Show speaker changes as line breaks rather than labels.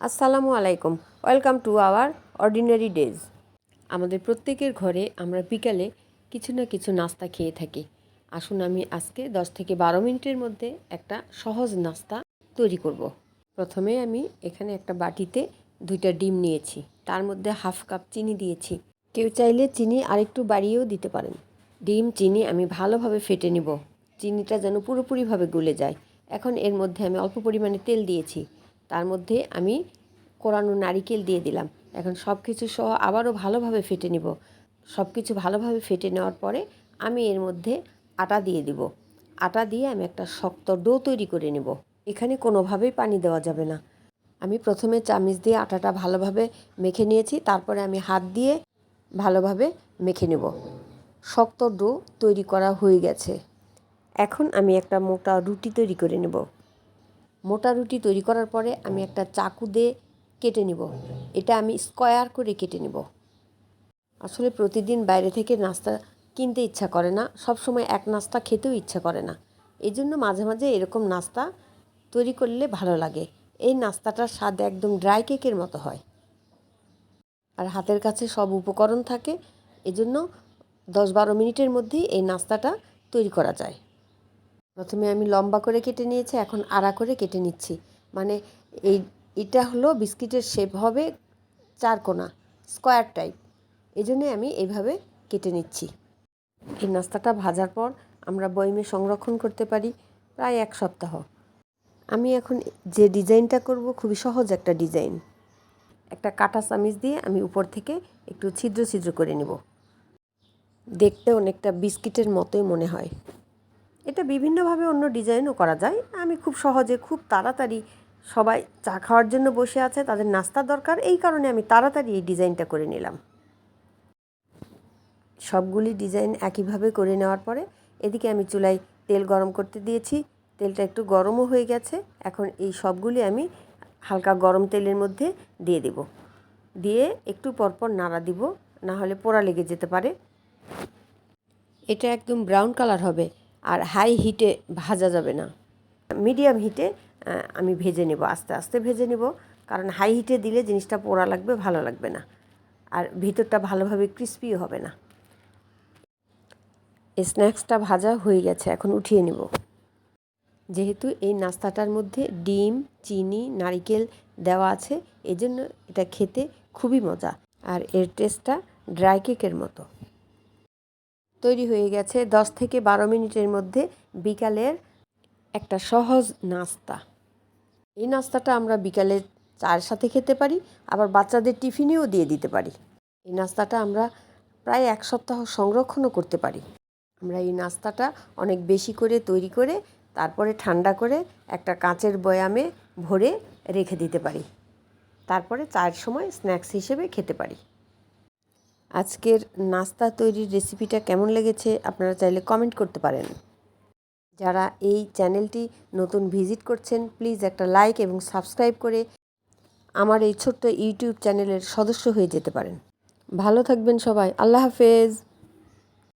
আসসালামু আলাইকুম। Welcome to our ordinary days আমাদের প্রত্যেকের ঘরে আমরা বিকালে কিছু না কিছু নাস্তা খেয়ে থাকি। আসুন আমি আজকে দশ থেকে বারো মিনিটের মধ্যে একটা সহজ নাস্তা তৈরি করব। প্রথমে আমি এখানে একটা বাটিতে দুইটা ডিম নিয়েছি। তার মধ্যে হাফ কাপ চিনি দিয়েছি। কেউ চাইলে চিনি আরেকটু বাড়িয়েও দিতে পারেন। ডিম, চিনি আমি ভালোভাবে ফেটে নিব। চিনিটা যেন পুরোপুরিভাবে গলে যায়। এখন এর মধ্যে আমি অল্প পরিমাণে তেল দিয়েছি। তার মধ্যে আমি কোরানো নারিকেল দিয়ে দিলাম। এখন সব কিছু সহ আবারও ভালোভাবে ফেটে নিব। সব কিছু ভালোভাবে ফেটে নেওয়ার পরে আমি এর মধ্যে আটা দিয়ে দিব। আটা দিয়ে আমি একটা শক্ত ডো তৈরি করে নেব। এখানে কোনোভাবেই পানি দেওয়া যাবে না। আমি প্রথমে চামিচ দিয়ে আটাটা ভালোভাবে মেখে নিয়েছি। তারপরে আমি হাত দিয়ে ভালোভাবে মেখে নেব। শক্ত ডো তৈরি করা হয়ে গেছে। এখন আমি একটা মোটা রুটি তৈরি করে নেব। মোটা রুটি তৈরি করার পরে আমি একটা চাকু দিয়ে কেটে নিব। এটা আমি স্কোয়ার করে কেটে নিব। আসলে প্রতিদিন বাইরে থেকে নাস্তা কিনতে ইচ্ছা করে না সব সময় এক নাস্তা খেতেও ইচ্ছা করে না। এই জন্য মাঝে মাঝে এরকম নাস্তা তৈরি করলে ভালো লাগে। এই নাস্তাটার স্বাদ একদম ড্রাই কেকের মতো হয়। আর হাতের কাছে সব উপকরণ থাকে, এজন্য দশ বারো মিনিটের মধ্যেই এই নাস্তাটা তৈরি করা যায়। প্রথমে আমি লম্বা করে কেটে নিয়েছি, এখন আড়া করে কেটে নিচ্ছি। মানে এই, এটা হলো বিস্কিটের শেপ হবে চারকোনা স্কোয়ার টাইপ এই জন্যে আমি এইভাবে কেটে নিচ্ছি। এই নাস্তাটা ভাজার পর আমরা বয়মে সংরক্ষণ করতে পারি প্রায় এক সপ্তাহ। আমি এখন যে ডিজাইনটা করব খুবই সহজ একটা ডিজাইন। একটা কাটা চামিচ দিয়ে আমি উপর থেকে একটু ছিদ্র ছিদ্র করে নেব। দেখতে অনেকটা বিস্কিটের মতোই মনে হয়। এটা বিভিন্নভাবে অন্য ডিজাইনও করা যায়। আমি খুব সহজে, খুব তাড়াতাড়ি সবাই চা খাওয়ার জন্য বসে আছে, তাদের নাস্তা দরকার, এই কারণে আমি তাড়াতাড়ি এই ডিজাইনটা করে নিলাম। সবগুলি ডিজাইন একইভাবে করে নেওয়ার পরে এদিকে আমি চুলায় তেল গরম করতে দিয়েছি, তেলটা একটু গরমও হয়ে গেছে, এখন এই সবগুলি আমি হালকা গরম তেলের মধ্যে দিয়ে দেব। দিয়ে একটু পরপর নাড়া দিব, না হলে পোড়া লেগে যেতে পারে। এটা একদম ব্রাউন কালার হবে। আর হাই হিটে ভাজা যাবে না। মিডিয়াম হিটে আমি ভেজে নেব, আস্তে আস্তে ভেজে নেব। কারণ হাই হিটে দিলে জিনিসটা পোড়া লাগবে, ভালো লাগবে না। আর ভিতরটা ভালোভাবে ক্রিস্পিও হবে না। স্ন্যাক্সটা ভাজা হয়ে গেছে, এখন উঠিয়ে নেব। যেহেতু এই নাস্তাটার মধ্যে ডিম, চিনি, নারিকেল দেওয়া আছে, এজন্য এটা খেতে খুবই মজা। আর এর টেস্টটা ড্রাই কেকের মতো। তৈরি হয়ে গেছে দশ থেকে বারো মিনিটের মধ্যে বিকালের একটা সহজ নাস্তা। এই নাস্তাটা আমরা বিকালে চায়ের সাথে খেতে পারি, আবার বাচ্চাদের টিফিনেও দিয়ে দিতে পারি। এই নাস্তাটা আমরা প্রায় এক সপ্তাহ সংরক্ষণও করতে পারি। আমরা এই নাস্তাটা অনেক বেশি করে তৈরি করে, তারপরে ঠান্ডা করে একটা কাঁচের বয়ামে ভরে রেখে দিতে পারি। তারপরে চায়ের সময় স্ন্যাক্স হিসেবে খেতে পারি। আজকের নাস্তা তৈরির রেসিপিটা কেমন লেগেছে আপনারা চাইলে কমেন্ট করতে পারেন। যারা এই চ্যানেলটি নতুন ভিজিট করছেন প্লিজ একটা লাইক এবং সাবস্ক্রাইব করে আমার এই ছোট্ট ইউটিউব চ্যানেলের সদস্য হয়ে যেতে পারেন। ভালো থাকবেন সবাই, আল্লাহ হাফেজ।